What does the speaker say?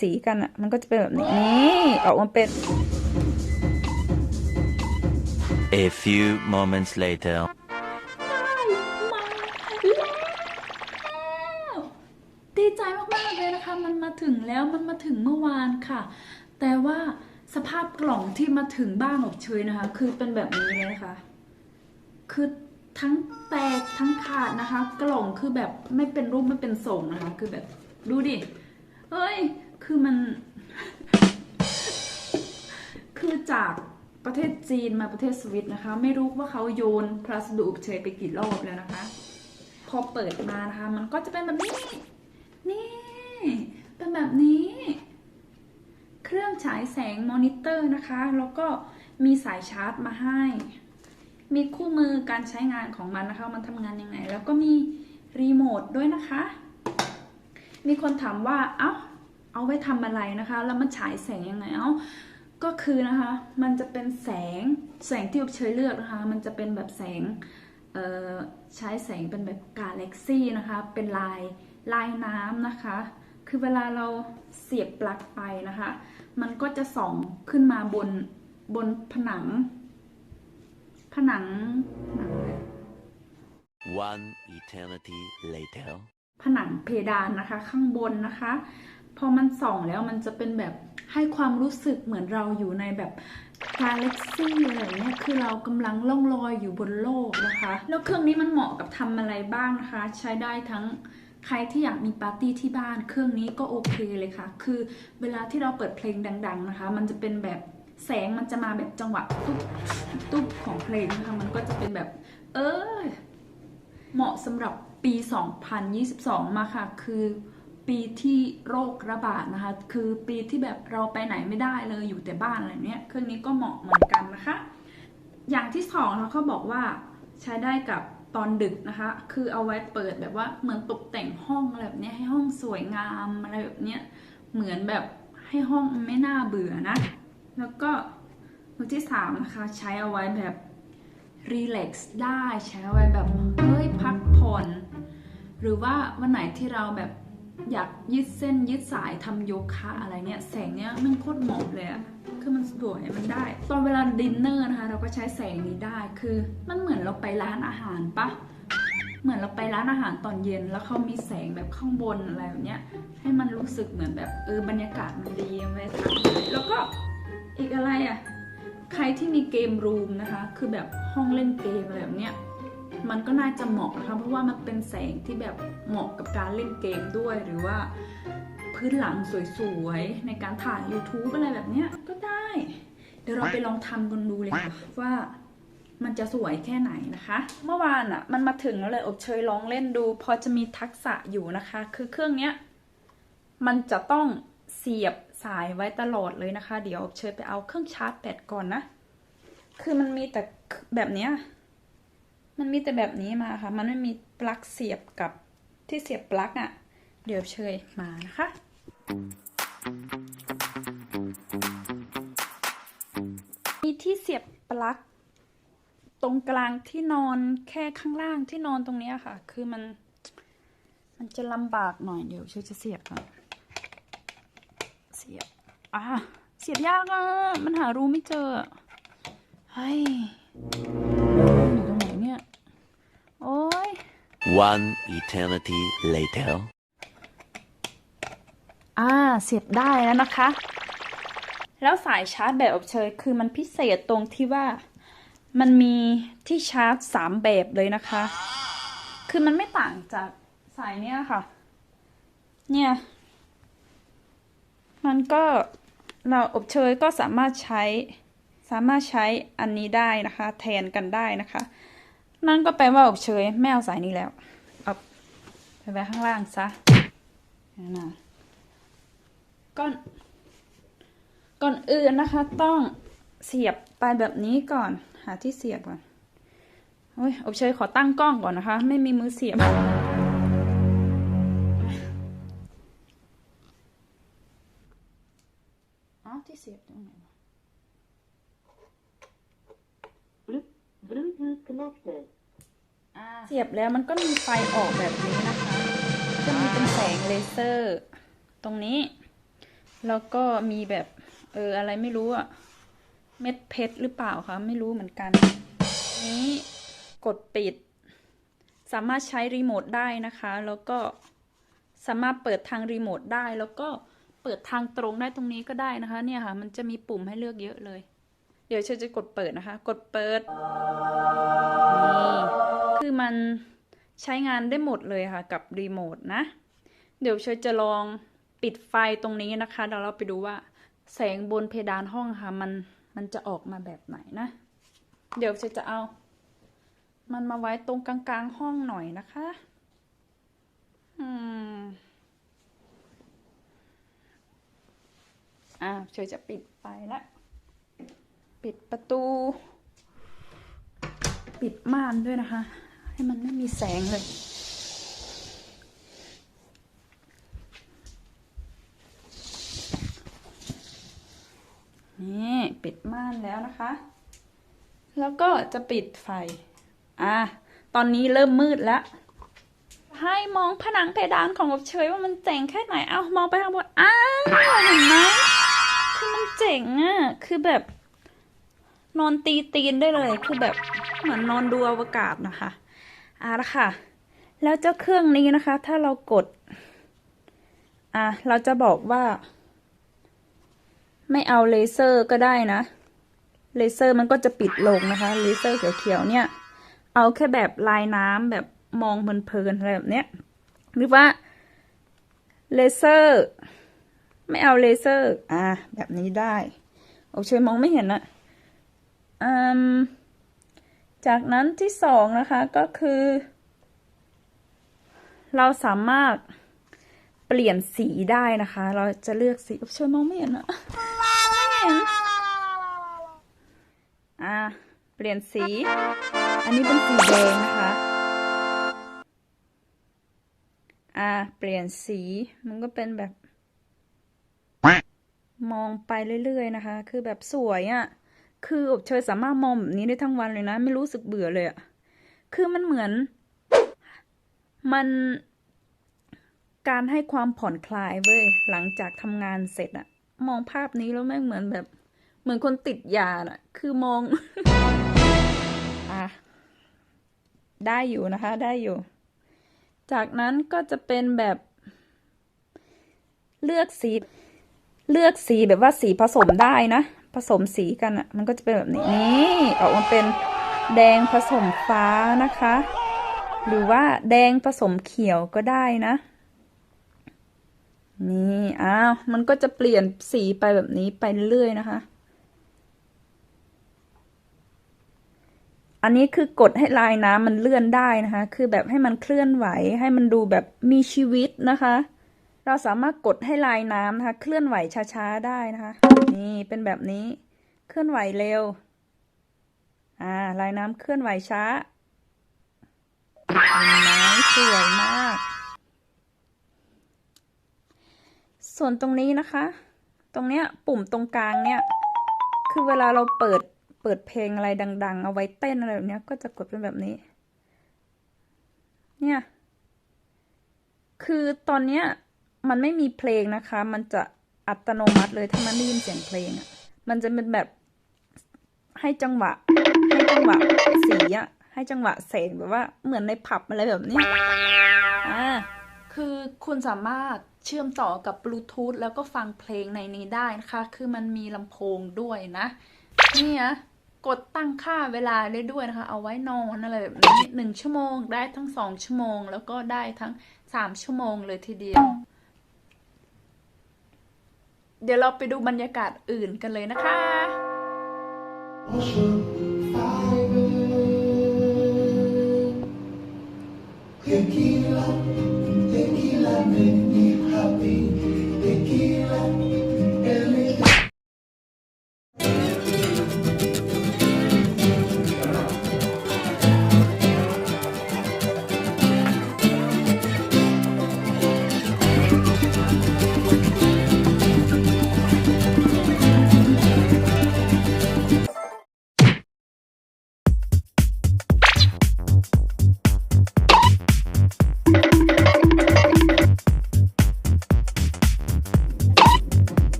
สีกันอะมันก็จะเป็นแบบนี้นี่ออกมาเป็น A few moments later. ดีใจมาก ๆ เลยนะคะ มันมาถึงแล้วมันมาถึงเมื่อวานค่ะ แต่ว่าสภาพกล่องที่มาถึงบ้านอบเชยนะคะ คือเป็นแบบนี้เลยนะคะ คือทั้งแตกทั้งขาดนะคะ กล่องคือแบบไม่เป็นรูปไม่เป็นทรงนะคะ คือแบบดูดิเอ้ย คือมัน คือจากประเทศจีนมาประเทศสวิตนะคะ ไม่รู้ว่าเขาโยนพัสดุอบเชยไปกี่รอบแล้วนะคะ พอเปิดมานะคะ มันก็จะเป็นแบบนี้ นี่ เป็นแบบนี้ เครื่องฉายแสงมอนิเตอร์นะคะ แล้วก็มีสายชาร์จมาให้ มีคู่มือการใช้งานของมันนะคะ มันทำงานยังไง แล้วก็มีรีโมทด้วยนะคะ มีคนถามว่า เอ้า เอาไว้ทำอะไรนะคะ แล้วมันฉายแสงยังไงเอ้าก็คือนะคะ มันจะเป็นแสงแสงที่อบเชยเลือกนะคะ มันจะเป็นแบบแสงเอ่อใช้แสงเป็นแบบกาแล็กซี่นะคะ เป็นลายลายน้ำนะคะ คือเวลาเราเสียบปลั๊กไปนะคะ มันก็จะส่องขึ้นมาบนบนผนัง ผนังผนังอะไร One eternity later. ผนังเพดานนะคะ ข้างบนนะคะ พอมันส่องแล้วมันจะเป็นแบบให้ความรู้สึกเหมือนเราอยู่ในแบบกาแล็กซี่อะไรเงี้ยคือเรากำลังล่องลอยอยู่บนโลกนะคะ แล้วเครื่องนี้มันเหมาะกับทำอะไรบ้างนะคะ ใช้ได้ทั้งใครที่อยากมีปาร์ตี้ที่บ้านเครื่องนี้ก็โอเคเลยค่ะ คือเวลาที่เราเปิดเพลงดัง ๆนะคะ มันจะเป็นแบบแสงมันจะมาแบบจังหวะตุ๊บตุ๊บของเพลงนะคะมันก็จะเป็นแบบ เออเหมาะสำหรับปี 2022 มาค่ะ คือ ปีที่โรคระบาดนะคะ คือปีที่แบบเราไปไหนไม่ได้เลยอยู่แต่บ้านอะไรเนี้ยเครื่องนี้ก็เหมาะเหมือนกันนะคะ อย่างที่สองนะคะเขาบอกว่าใช้ได้กับตอนดึกนะคะ คือเอาไว้เปิดแบบว่าเหมือนตกแต่งห้องอะไรแบบเนี้ยให้ห้องสวยงามอะไรแบบเนี้ยเหมือนแบบให้ห้องไม่น่าเบื่อนะ แล้วก็ตัวที่สามนะคะใช้เอาไว้แบบรีแลกซ์ได้ใช้เอาไว้แบบเฮ้ยพักผ่อน หรือว่าวันไหนที่เราแบบ อยากยืดเส้นยืดสายทำโยคะอะไรเนี่ยแสงเนี้ยมันโคตรเหมาะเลยอะคือมันสวยมันได้ ตอนเวลาดินเนอร์นะคะ เราก็ใช้แสงนี้ได้คือมันเหมือนเราไปร้านอาหารปะเหมือนเราไปร้านอาหารตอนเย็นแล้วเขามีแสงแบบข้างบนอะไรแบบเนี้ยให้มันรู้สึกเหมือนแบบเออบรรยากาศมันดีไปทำแล้วก็อีกอะไรอะใครที่มีเกมรูมนะคะ คือแบบห้องเล่นเกมอะไรแบบเนี้ย มันก็น่าจะเหมาะนะคะเพราะว่ามันเป็นแสงที่แบบเหมาะกับการเล่นเกมด้วยหรือว่าพื้นหลังสวยๆ ในการถ่าย YouTube อะไรแบบเนี้ยก็ได้ เดี๋ยวเราไปลองทำกันดูเลยค่ะว่ามันจะสวยแค่ไหนนะคะ เมื่อวานอะ มันมาถึงแล้วเลยอบเชยลองเล่นดู พอจะมีทักษะอยู่นะคะ คือเครื่องเนี้ยมันจะต้องเสียบสายไว้ตลอดเลยนะคะ เดี๋ยวอบเชยไปเอาเครื่องชาร์จแบตก่อนนะ คือมันมีแต่แบบเนี้ย มันมีแต่แบบนี้มาค่ะ มันไม่มีปลั๊กเสียบกับที่เสียบปลั๊กอะ่ะ เดี๋ยวเชยมานะคะ มีที่เสียบปลั๊กตรงกลางที่นอนแค่ข้างล่างที่นอนตรงนี้ค่ะ คือมัน มันจะลำบากหน่อยเดี๋ยวเชยจะเสียบก่อนเสียบอะเสียบยากอะ มันหารูไม่เจอเฮ้ย One eternity later. อ่า เสียบได้แล้วนะคะ แล้วสายชาร์จแบบอบเชยคือมันพิเศษตรงที่ว่า มันมีที่ชาร์จสามแบบเลยนะคะ คือมันไม่ต่างจากสายเนี้ยค่ะ เนี่ย มันก็เราอบเชยก็สามารถใช้สามารถใช้อันนี้ได้นะคะ แทนกันได้นะคะ นั่นก็แปลว่าอบเชยไม่เอาสายนี้แล้วเอาไปไว้ข้างล่างซะนั่นนะก่อนก่อนอื่นนะคะ ต้องเสียบไปแบบนี้ก่อน หาที่เสียบก่อนโอ้ยอบเชยขอตั้งกล้องก่อนนะคะ ไม่มีมือเสียบอ๋อที่เสียบตรงไหนวะ Bluetooth connected. อ่า เสียบแล้วมันก็มีไฟออกแบบนี้นะคะจะมีเป็นแสงเลเซอร์ ตรงนี้ แล้วก็มีแบบ เอออะไรไม่รู้อะเม็ดเพชรหรือเปล่าคะไม่รู้เหมือนกัน นี้กดปิด สามารถใช้รีโมทได้นะคะ แล้วก็สามารถเปิดทางรีโมทได้แล้วก็เปิดทางตรงได้ตรงนี้ก็ได้นะคะ เนี่ยค่ะ มันจะมีปุ่มให้เลือกเยอะเลย เดี๋ยวเชอจะกดเปิดนะคะ กดเปิด นี่ คือมันใช้งานได้หมดเลยค่ะกับรีโมทนะ เดี๋ยวเชอจะลองปิดไฟตรงนี้นะคะเดี๋ยวเราไปดูว่าแสงบนเพดานห้องค่ะ มันมันจะออกมาแบบไหนนะ เดี๋ยวเชอจะเอา มันมาไว้ตรงกลางๆห้องหน่อยนะคะ อืมอ่าเชอจะปิดไฟแล้ว ปิดประตู ปิดม่านด้วยนะคะ ให้มันไม่มีแสงเลย นี่ปิดม่านแล้วนะคะ แล้วก็จะปิดไฟ อะ ตอนนี้เริ่มมืดแล้วให้มองผนังเพดานของอบเชยว่ามันเจ๋งแค่ไหน เอามองไปข้างบน อ้าวเห็นไหมคือมันเจ๋งอะคือแบบ นอนตีตีนได้เลยคือแบบเหมือนนอนดูอวกาศนะคะอะละค่ะ แล้วเจ้าเครื่องนี้นะคะ ถ้าเรากด อะเราจะบอกว่า ไม่เอาเลเซอร์ก็ได้นะ เลเซอร์มันก็จะปิดลงนะคะ เลเซอร์เขียวๆเนี่ย เอาแค่แบบลายน้ำแบบมองเพลินๆอะไรแบบเนี้ยหรือว่าเลเซอร์ ไม่เอาเลเซอร์ อะแบบนี้ได้ โอ้ช่วยมองไม่เห็นอะ จากนั้นที่สองนะคะก็คือ เราสามารถเปลี่ยนสีได้นะคะ เราจะเลือกสีโอ้ช่วยมองไม่เห็นอะไม่เห็นอะเปลี่ยนสี อันนี้เป็นสีแดงนะคะอะเปลี่ยนสีมันก็เป็นแบบ มองไปเรื่อยๆนะคะ คือแบบสวยอะ่ะ คืออบเชยสามารถมองแบบนี้ได้ทั้งวันเลยนะ ไม่รู้สึกเบื่อเลยอะ่ะคือมันเหมือน มันการให้ความผ่อนคลายเว้ยหลังจากทำงานเสร็จอะมองภาพนี้แล้วแม่งเหมือนแบบ เหมือนคนติดยาน่ะคือมองอะได้อยู่นะคะ ได้อยู่ จากนั้นก็จะเป็นแบบ เลือกสี เลือกสีแบบว่าสีผสมได้นะ สมสีกันอะ่ะ มันก็จะเป็นแบบนี้นี่ออกมาเป็นแดงผสมฟ้านะคะ หรือว่าแดงผสมเขียวก็ได้นะ นี่อ้าวมันก็จะเปลี่ยนสีไปแบบนี้ไปเรื่อยนะคะ อันนี้คือกดให้ลายน้ำมันเลื่อนได้นะคะ คือแบบให้มันเคลื่อนไหวให้มันดูแบบมีชีวิตนะคะ เราสามารถกดให้ลายน้ำนะคะ เคลื่อนไหวช้าๆได้นะคะ นี่เป็นแบบนี้ เคลื่อนไหวเร็ว อ่า ลายน้ำเคลื่อนไหวช้านไหมสวยมาก ส่วนตรงนี้นะคะ ตรงเนี้ยปุ่มตรงกลางเนี่ย คือเวลาเราเปิดเปิดเพลงอะไรดัง ๆ เอาไว้เต้นอะไรแบบเนี้ยก็จะกดเป็นแบบนี้ เนี่ย คือตอนเนี้ย มันไม่มีเพลงนะคะ มันจะอัตโนมัติเลยถ้ามันได้ยินเสียงเพลงอะ่ะ มันจะเป็นแบบให้จังหวะ ให้จังหวะสีอะให้จังหวะเสียงแบบว่าเหมือนในผับอะไรแบบนี้อ่าคือคุณสามารถเชื่อมต่อกับบลูทูธแล้วก็ฟังเพลงในนี้ได้นะคะ คือมันมีลำโพงด้วยนะ นี่นะกดตั้งค่าเวลาได้ด้วยนะคะ เอาไว้นอนอะไรแบบนี้หนึ่งชั่วโมง ได้ทั้งสองชั่วโมง แล้วก็ได้ทั้งสามชั่วโมงเลยทีเดียว เดี๋ยวเราไปดูบรรยากาศอื่นกันเลยนะคะ